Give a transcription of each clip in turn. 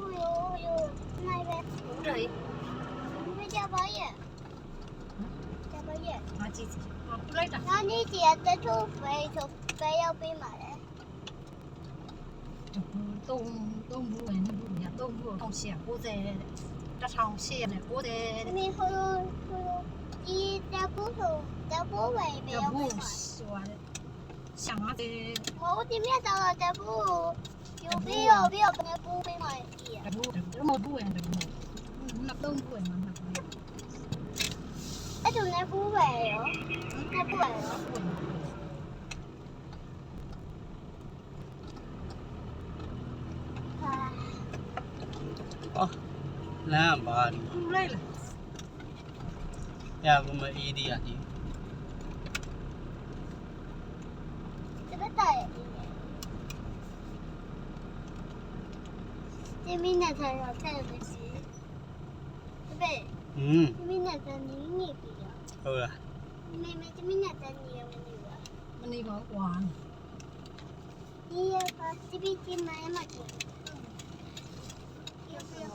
我有我有那一边我们这里没掉包耶那不姐的头盔头盔要被买了这不都都不问你都不用谢我在这里这长期也没过的你在屋头在屋外边也不用洗碗想啊得我屋里面到了这不 Yo veo, veo, pero tú me maestría. Pero no tú en No tú en Esto no es bueno. No es bueno. Oh, la madre. Mula. Ya aku mau ini aja. Cepat ya. 这个大眼睛。这边那才要看的是，对不对？ อืม 这边那才你你比较。 ဟုတ်လား 妹妹这边那才你有没有啊？ မနေပါကွာ 你要把这边进来嘛？要不要？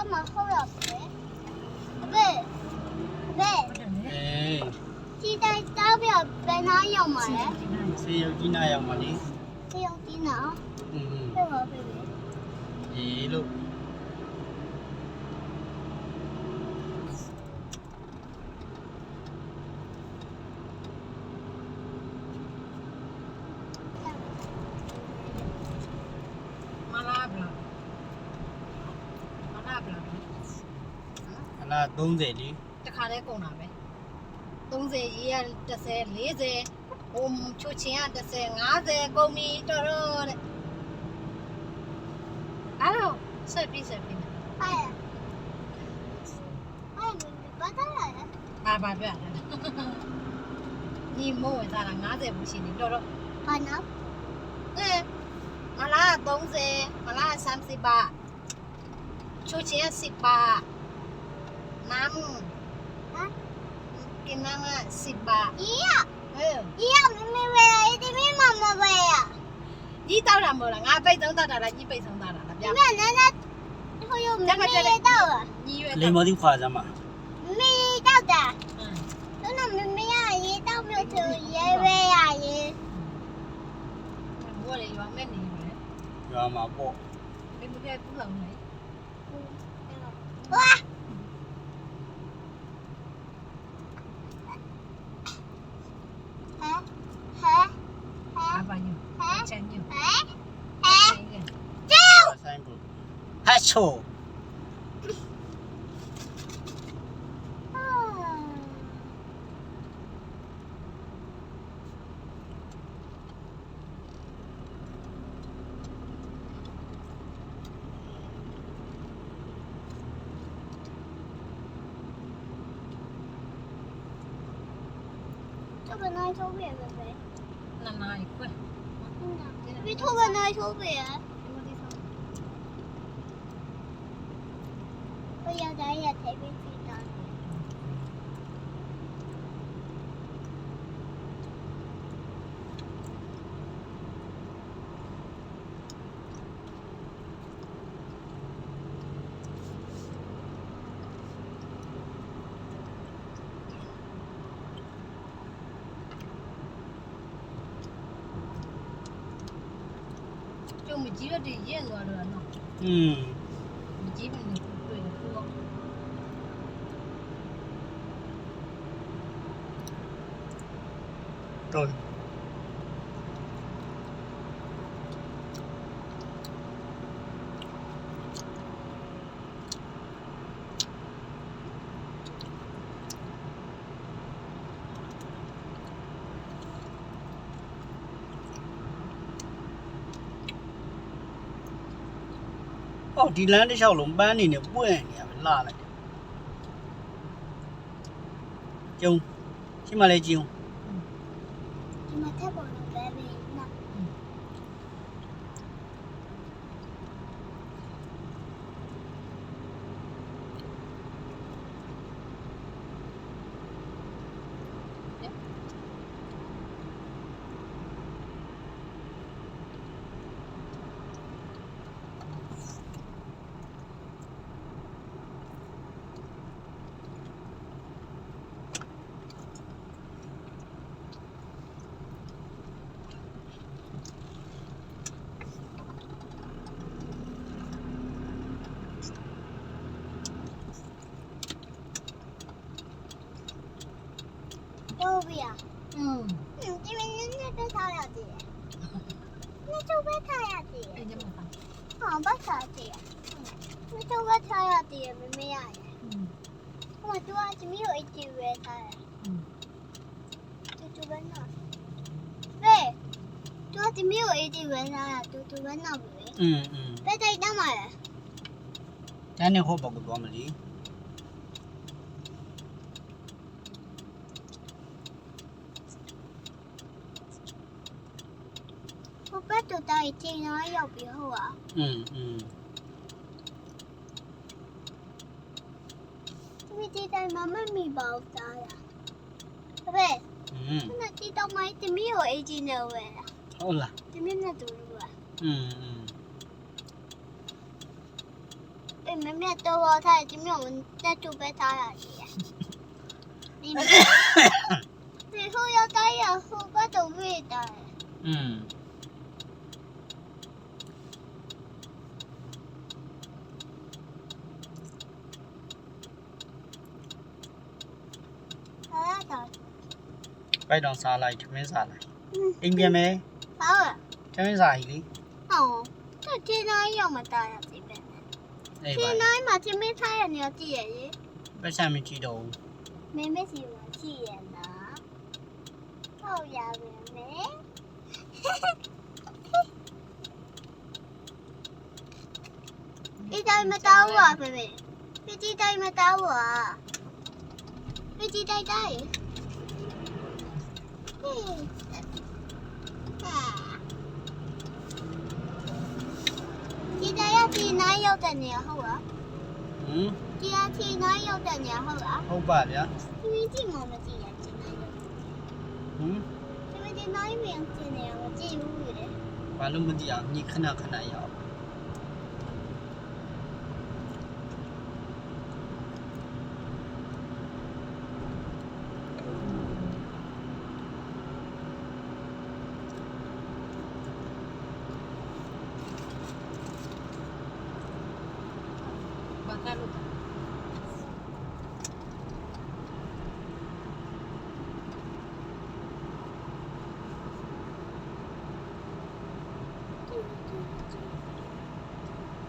တော့မဟုတ်တော့ဘူးအဖေအဖေအေးဒီတိုင်းတော့ပြဘယ်နာရောက်မှာလဲဆေးရုပ်ကြီးနာရောက်မှာလေဆေးရုပ်ကြီးနာอืมဟုတ်ပါပြီအေးလို့ 30လीတခါတည်းကုန်တာပဲ30ရေးရ30 40ဟိုချိုချင်ရ30 50ကုန်ပြီတော်တော်တဲ့အဲ့တော့ဆက်ပြီးဆက်ပြီးပါရအဲ့ဘာသာလဲအာဘာပြလဲညီမို့ဝင်သားလား90ဘူးရှိနေတော်တော်ဘာနော်အဲမလား30မလား30ပါချိုချင်ရ10ပါ น้ำ 啊， กินน้ำอ่ะ10บาท 一样 เออ 一样，妹妹喂，这边妈妈喂呀。 ကြီးတောက်တာမဟုတ်လားငါပိတ်ဆုံးတောက်တာလားကြီးပိတ်ဆုံးတောက်တာလားဗျ 你看奶奶，会有妹妹也到了， ကြီးရွယ် လေမော်ဒီခွာစမ်းပါ 妹妹也到的。 อืม 真的妹妹呀，也到不了也喂呀也。 ဘောလေရွာမဲ့နေတယ် ရွာမှာပေါ့ ဘယ်မပြတ်ဘူးလောက်နေ 哇！ 臭。臭的那一条路也没那么一块。别偷过那一条就没几个的烟，我了呢。嗯。几分钟不对，不。 နော်อืมမကြီးမနေတွေ့တယ်ဘူးတော်ဟောဒီလမ်းတစ်လျှောက် လုံးပန်းနေနေပွင့်နေရပဲလာလိုက်တယ်ကျုံရှိမှလဲကျုံ ဒီမှာထပ်ပေါ်လို့ပဲပဲနော် 豆腐呀，嗯，嗯，因为人家被杀了的，那就被杀了的，人家没杀，哦，被杀的，那就被杀了的，妹妹呀，嗯，我昨晚就没有一起被杀了，嗯，就就被那，喂，昨晚就没有一起被杀了，就就被那妹妹，嗯嗯，被谁打嘛了？咱那好包个多么哩？ က်တူတိုင်းချိန်တော့ရောက်ပြီဟုတ်ပါ อืมอืม သမီးဒီတိုင်းမမမီပါဘူးသားရပဲ อืม ခုနဒီတော့မိုင်းသမီးကိုအကြည့်နေဝဲလား ဟုတ်လား သမီးနဲ့တူလို့ပါ อืมอืม အေးမမေတော့ထားတယ်သမီးကိုတက်တူပဲထားရတယ်ဒီ ဒီဟိုရောက်တိုင်းရဟိုဘက်တူဝေးတိုင်း อืม ပိုက်တောင်စားလိုက်ထမင်းစားလိုက်အိမ်ပြန်မယ်ဟောထမင်းစားကြီးလေဟောတော့ဒီတိုင်းရောက်မှတားရစီပဲအေးဒီပါတိုင်းမှာသမီးထားရနေတော့ကြည့်ရရေပတ်စံမကြည့်တော့ဘူးမင်းမစီမှာကြည့်ရနော်ဟုတ်ရပါမယ်ဒီတိုင်းမတောင်းပါဖေဖေဒီတိုင်းမတောင်းပါဒီတိုင်းတိုင်းဟေးဟာ ဒီတိုင်းရဒီနိုင်ရောက်တဲ့နေရာဟုတ်လားဟမ်ဒီအချီနိုင်ရောက်တဲ့နေရာဟုတ်လားဟုတ်ပါဗျာဒီကြည့်မမကြည့်ရချင်နိုင်ရောက်ဟမ်ဒီမဒီနိုင်မင်းချင်နေရမကြည့်ဘူးလေဘာလို့မသိအောင်ညီခဏခဏရအောင် ဘာသာလို့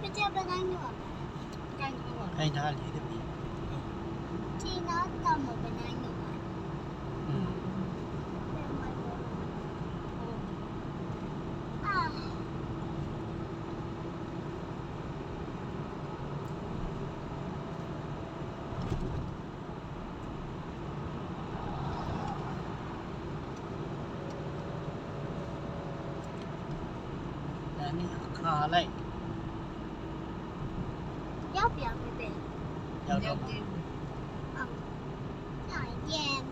ပြကြပနိုင်တော့ ကိုင်းတော့ ခိုင်းထားလေတပည့် ချီနာတော့မပနိုင်တော့ อืม အာ ဒါ นี่ခါလိုက် ရောက်ပြန်ပြီပဲ ရောက်တော့ တယ် နိုင်ပြန်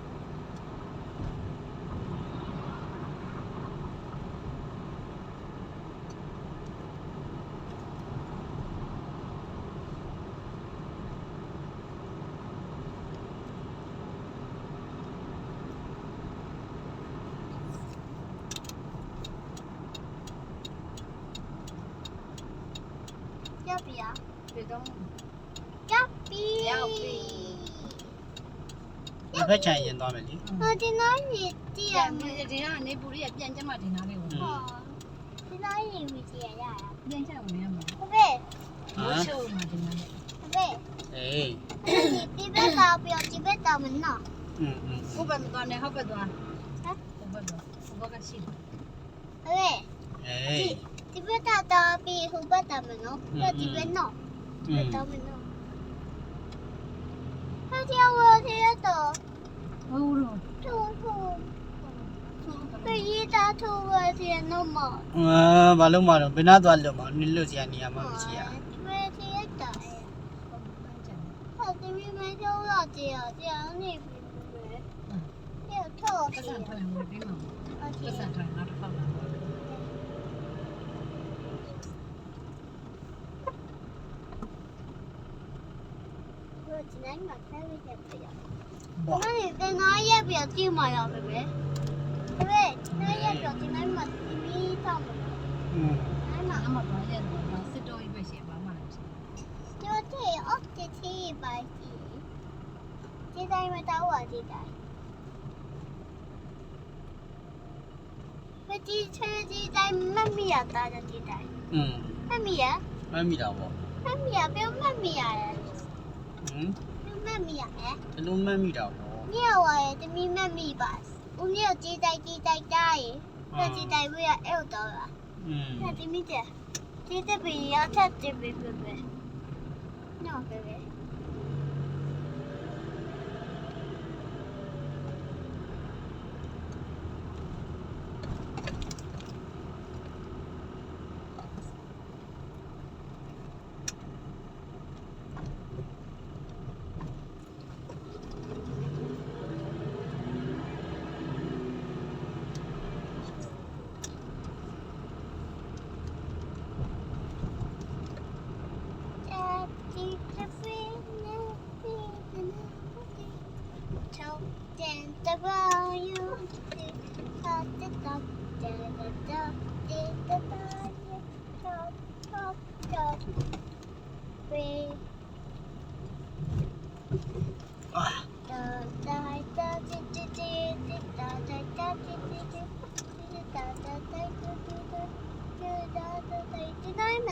ရောက်ပြီอ่ะ ပြတော့ ရောက်ပြီ ရောက်ပြီ ရောက် ဖက်ချန်ရင်သွားမယ်လေ ဟိုဒီနားကြီးကြည့်ရ ဒီ မယ် ဒီကနေပူရီကပြန်ကြမှာဒီနားလေးကို อื ဟော ม ဒီနားကြီးဝီကြည့်ရရ ပြန်ချဝင်ရမှာ ဟုတ်ပဲ ဟမ် ချိုးမှာဒီနားလေး ဟုတ်ပဲ အေး ဒီဒီဘက်သားပြောဒီဘက်သားမနော် อืมอืม ဘုဘမသွားနဲ့ဟုတ်ပဲသွား ဟမ် ဘုဘတော့ဘုဘကရှိတယ် ဟုတ်ပဲ အေး Hubeta tapi hubeta meno. Ya di meno. Hubeta meno. Ha dia wo dia to. Wo lo. Tu tu. ပြည့်တာသူဝစီနမအာဘာလို့မတော့ဘယ်နာသွားလို့မနစ်လို့စီရနေရမှာမရှိရကျွေးစီရတာဟာဒီမင်းတို့လာတရားတရားနေပြီပဲပြတ်တော့ပြန်ထွက်လို့ဒီမှာပတ်စံထိုင်နောက်တစ်ခါလာ တော့ဒီနေ့မှဖဲလိုက်တယ်ပြရ။ဘာလဲကနာရက်ပြတိမာရပဲပဲ။ဒါပေမဲ့နာရက်ပြဒီနေ့မှဒီမီတောက်မှာ။อืมအဲ့မှာအမဘာရက်တော့မစစ်တော့ရွေးရှေ့ပါမှလည်းမရှိ။ကျော်တဲ့အော့တဲ့ချီပါတီ။ဒီတိုင်းမတောက်ပါဒီတိုင်း။ပတိချေဒီတိုင်းမမီရတာတဲ့ဒီတိုင်း။อืมမမီရမမီတာပေါ့။မမီရပြောမမီရတယ် မ်မမီရအဲကျွန်တော်မှတ်မိတာပေါ့ မြေဝါရတမီမမီပါဦးမြေကိုကြီးတိုက်ကြီးတိုက်တိုက်ရအင်း ကြီးတိုက်ပြီးရအဲ့တော့လားอืม ဒါတမီတဲ့ကြီးတဲ့ပြီးရထက်တပြီးပဲပဲနော်ပဲပဲ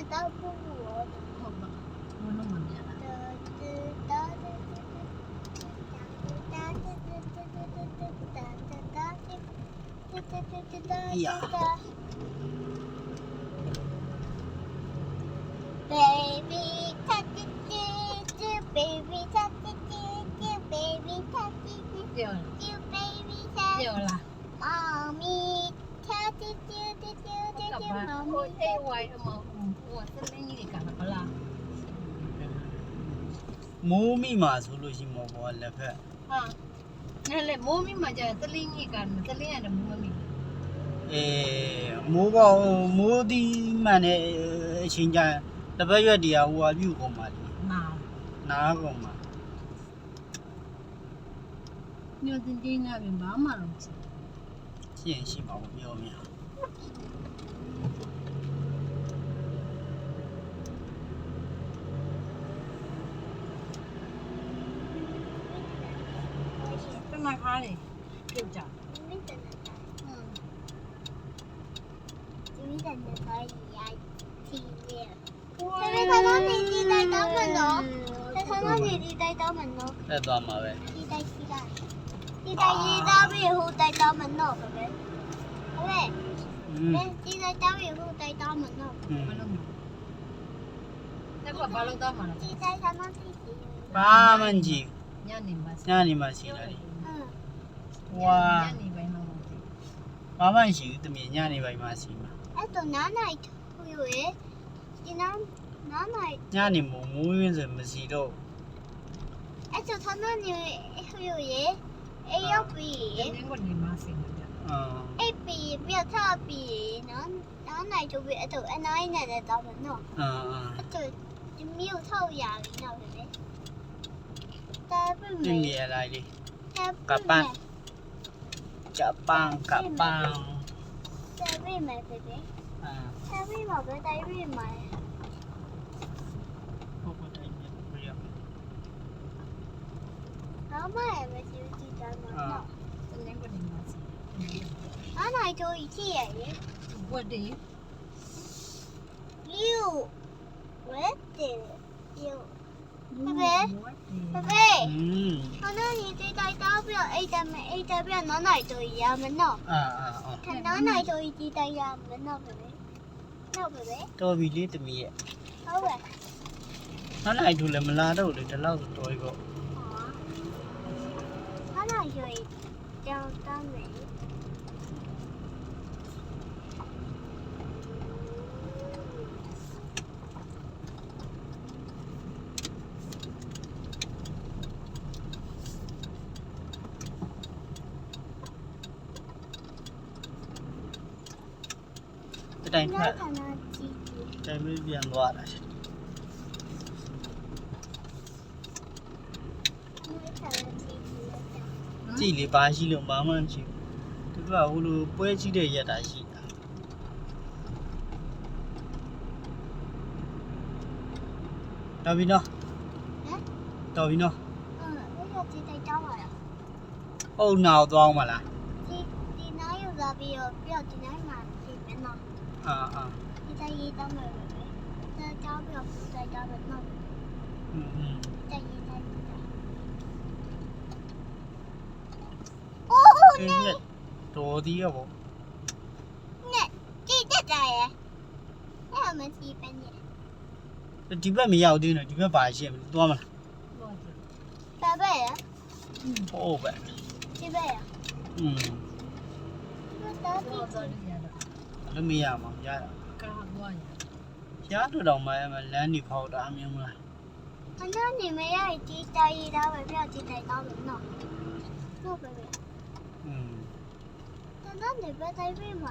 ဒီတိုင်းမတော့ဘူးဘောဟုတ်ပါဘုံ မိုးမိမှာဆိုလို့ရှိမောဘောလက်ဖက်ဟာနဲလေမိုးမိမှကျစလင်းကြီးကစလင်းရတယ်မိုးမမိအေးမိုးပေါ့မိုးဒီမှန်တဲ့အချိန်ကျရင်တစ်ပတ်ရွက်တည်းဟိုဟာပြုတ်ကုန်ပါလေနာနားကုန်ပါညိုတင်တင်းနာပြင်ဘာမှတော့မရှိရှိရင်ရှိပါဘူးပြောမရ ဒီတိုက်တော့မနော်အဲ့သွားမှာပဲဒီတိုက်စီလာဒီတိုက်ရေးသားပြီးဟိုတိုက်တော့မနော်ပဲပဲဟဲ့ဒီတိုက်တော့ပြီးဟိုတိုက်တော့မနော်မလို့တက်ဘာလို့တော့မှာလဲဒီတိုက်တော့မသိဘူးဘာမှန်ကြီးညနေမှာညနေမှာရှိလာတယ်ဝါညနေပိုင်းမှာဘာမှရှိဘူးတမင်ညနေပိုင်းမှာရှိမှာအဲ့တော့နားနိုင်ထူရွေးဒီနားနားနိုင်ညနေမိုးမိုးရင်းစင်မစီတော့ 애초 선원이 후유에 에어비 있는 건 이맛이 냐. 어. 에비 미어터비 넌 나나이 조비 애초 애나이네 내다면 너 어. 애초 미우 서우야 이나 그 래. ไม่มีอะไรดิ กลับบ้าน จะปังกะปัง ได้ไม่ไหมเบบี้อ่า ได้ไม่หมดได้ไม่ไหม 妈妈也没去记得嘛。Selain kau dengar sih. 妈妈就一起耶。What day? You. What day? You. 贝贝，贝贝，嗯，我那你最大代表 A 代表 A 代表哪奶都一样的呢？အာအာအာ看哪奶都一起的样的呢，贝贝。那贝贝，တော်ပြီလေတမီးရဲ့好喂。နောက်လိုက်တို့လည်းမလာတော့လေဒီလောက်ဆိုတော်ပြီပေါ့ အားနိုင်ရွေကြောင်တမ်းမယ် တတိုင်ဖ နာ က် ခဏကြည့်ကြည့် တိုင်မပြန်သွားတာ နာခဏကြည့်ကြည့် ကြ ည့်လေပါရှိလို့ဘာမှမရှိဘူးသူကဟိုလိုပွဲကြည့်တဲ့ရက်တာရှိတာတော်ပြီနော်တော်ပြီနော် အဲ့ဒါကြည့်တိုက်တော့ပါလား ဟုတ်နောက်သွားအောင်မလား ဒီဒီနိုင်ရလာပြီးတော့ပြီးတော့ဒီနိုင်မှာဒီမနော် အာအာ ဒီတိုင်းရေးတော့မယ်ပဲဒါကြောင့်ပြီးတော့တိုက်တော့မယ်နော် อืมอืม တိုက်ရေး အိုးအေးနဲ့တော်သေးရောပေါ့နဲ့ကြည့်တတ်တယ်ရဲ့အဲ့မကြည့်ပဲနဲ့ဒီဘက်မရောက်သေးဘူးနော်ဒီဘက်ပါရှိမလဲသွားမလားဝတ်တယ်ဘာပဲရဟုတ်ပဲဒီပဲရอืมဒါကြတော့ည့်တော့ရတာလည်းမရမှာရတာကားဝါရရတော့တော့မှအမလမ်းနေဖောက်တာအမြင်မလားခဏနေမရဒီတိုက်ရေးတော့ပဲပြီးတော့ဒီတိုက်တော့မယ်နော်ဟုတ် 那那你别在这买，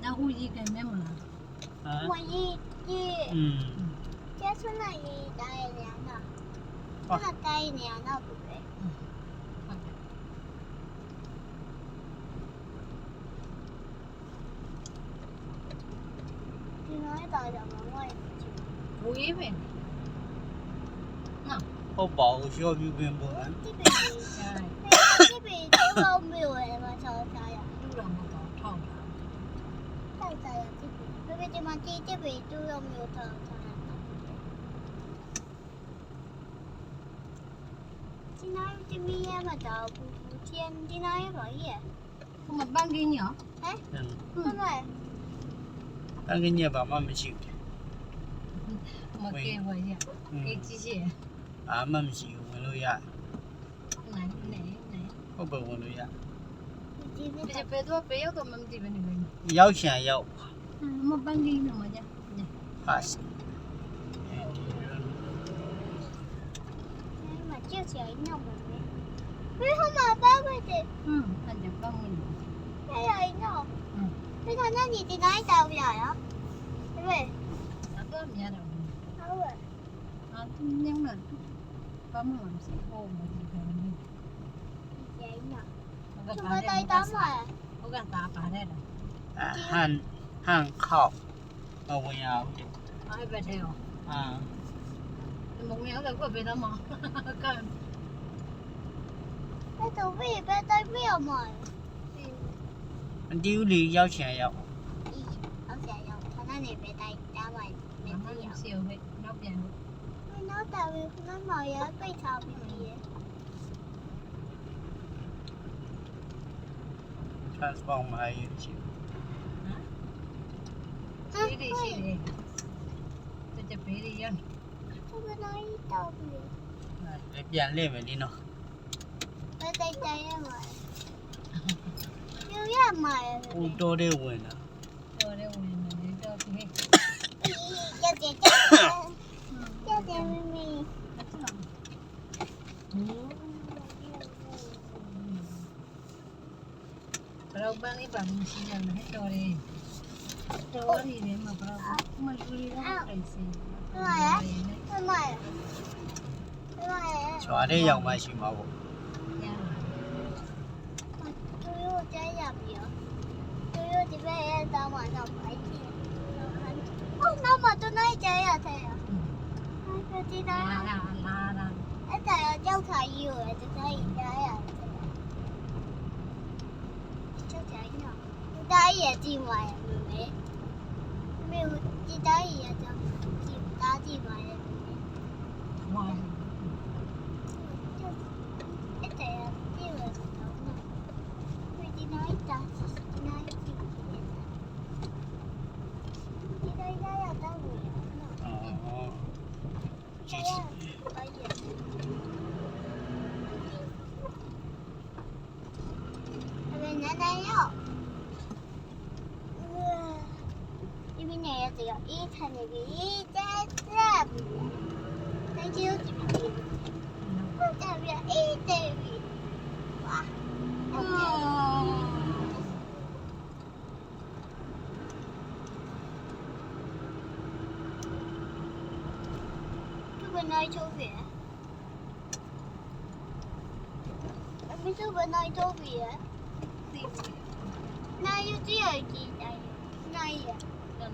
那乌鸡跟那么了，我一一接触那一代人了，那代人了不对，你那一代人我也不去，ဘူးရေးပဲဟုတ်ပါဘူးရှော့ပြူပင်ပေါ်这边ဒါ ပေကျိုင်းဒီပေတော့မျိုးရမှာချောချာရလူတော်မတော်ထောက်တာတိုက်ကြရဒီပေပေဒီမှာဒီဒီပေတူတော့မျိုးချောချာရဒီနေ့ဒီမီးရမှာတော့ဘူးကျန်ဒီနေ့ပါရဲ့ဟိုမှာပန်းကင်းညောဟမ်ဟုတ်လားတန်းကင်းညက်ပါမှမရှိဘူးမကဲဝါရอื มကေကြီးရှိရအာမှမရှိဘူးဝင်လို့ရနိုင်နေနေဟုတ်ပဲဝင်လို့ရဒီဒီဒီပဲတော့ပဲရောက်တော့မသိဘဲနေပဲရောက်ချင်ရောက်မပန်းကင်းမှာကြပါစမှာကြောက်ချင်နေမှာပဲဘယ်ဟမှာပါပဲတဲ့ဟွန်း 怎 ပါ 么 တဲ့ 在打嘛呀？ ဟုတ်ကဲ့ပါပါတဲ့ ဟန်ဟန်ခောက်မဝင်ရဘူးတဲ့ အဲ့ဘက်ထဲရော အာ မုံရောက်တော့ပဲတော့မကန် 那都被被带不了嘛？ မတီးဘူးလေရောက်ချင်ရောက် 咦，好想要，他那里被带打嘛，没 မ 必要。 စီဟဲ့နောက်ပြန်လို့ 那那带回那毛也被炒皮皮。 transform မှာရေးရှိတယ်ဒီဒီရှိတယ်တကြပေးရရသူကနိုင်တော့ပြီအဲ့ပြန်လဲမယ်ဒီနော်ဘယ်တိုင်တိုင်ရမှာယူရမှာရဟိုတော်တဲ့ဝင်တာတော်တဲ့ဝင်နေတော့ဒီရက်ကြက် တော့ပန်းလေးပါမရှိကြနဲ့တော်တယ်တော်ရီနဲ့မပြောဘူးမလူရီတော့ပြိုင်စင်ဟုတ်ရဲ့ဟုတ်ရဲ့ဟုတ်ရဲ့ချွာတဲ့ရောက်မှရှိမှာပေါ့သူတို့ကြရပြီရောသူတို့ဒီဘက်ရဲ့တောင်းမှတော့ပိုက်ပြီဟုတ်နောက်မှသူနိုင်ကြရတဲ့ရောအဲ့ဒါဒီနာလာလာအဲ့ဒါရောက်ခါကြီးကိုလည်းတကယ်ကြရ တိုင်းရကြည့်မှာရမေမေမေဒီတိုင်းရကြကြည့်တာကြည့်မှာရမေဝါ အဲ့တဲ့ကြည့်ရတော့နော်မေဒီတိုင်းတာဒီတိုင်းကြည့်ဒီတိုင်းရရတော့ဘူးနော် အော် ရရတိုင်းရအမေနန်းနန်းရောဒီမင်းရဲ့ တရားအေးထိုင်နေပြီတက်တက်ပြီ Thank you ဒီမင်းဟုတ်တယ်ဗျအေးတယ်ပြီဝါ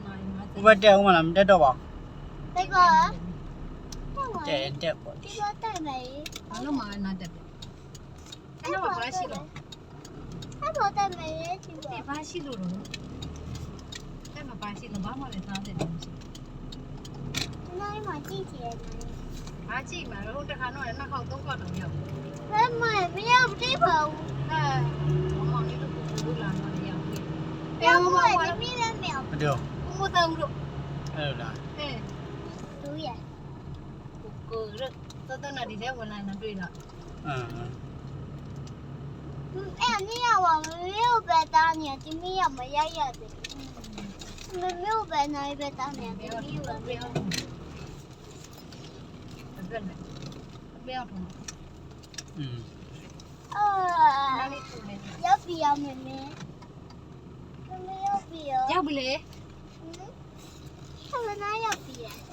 ဟုတ်တယ်သူကနိုင်ချိုးပြီအမေသူကနိုင်ချိုးပြီနိုင်ယူကြည့်ရကြည့်တိုင်းနိုင်ရဟိုဘက်တက်အောင်မလားမတက်တော့ပါဘယ်ကောဘူးတက်တက်ပေါ့ဒီကတိုင်မယ်ဘာလို့မနာတက်တယ်အဲ့တော့ဘာရှိလို့အဲ့တော့တိုင်မယ်ဒီကဒီဘာရှိလို့လို့အဲ့မဘာရှိလို့ဘာမှလည်းသားတယ်မရှိနိုင်မှာကြည့်ချင်တယ်ဘာကြည့်မှာတော့တခါတော့လည်းနှစ်ခေါက်သုံးခေါက်တော့ရောက်ဘယ်မှာမရောက်သေးပါဘူးအဲမမောင်လေးတို့ကိုလာတော့ရောက်ပြီရောက်မှာဒီမီးလည်းမရောက်မပြော ဘုမတောင်းလို့အဲ့လိုလားအဲဘူးရကိုရတော့တော့ဒီထဲဝင်လာနေတွေ့တော့အင်းအဲ့နေရပါမမျိုးပဲတားနေဒီမီးရမရရတယ်မမျိုးပဲနိုင်ပဲတားနေဒီမီးရမရအဲ့ဒါပြောင်းတော့อืมအာနားလေးတူနေရောက် ပြီရမယ်မ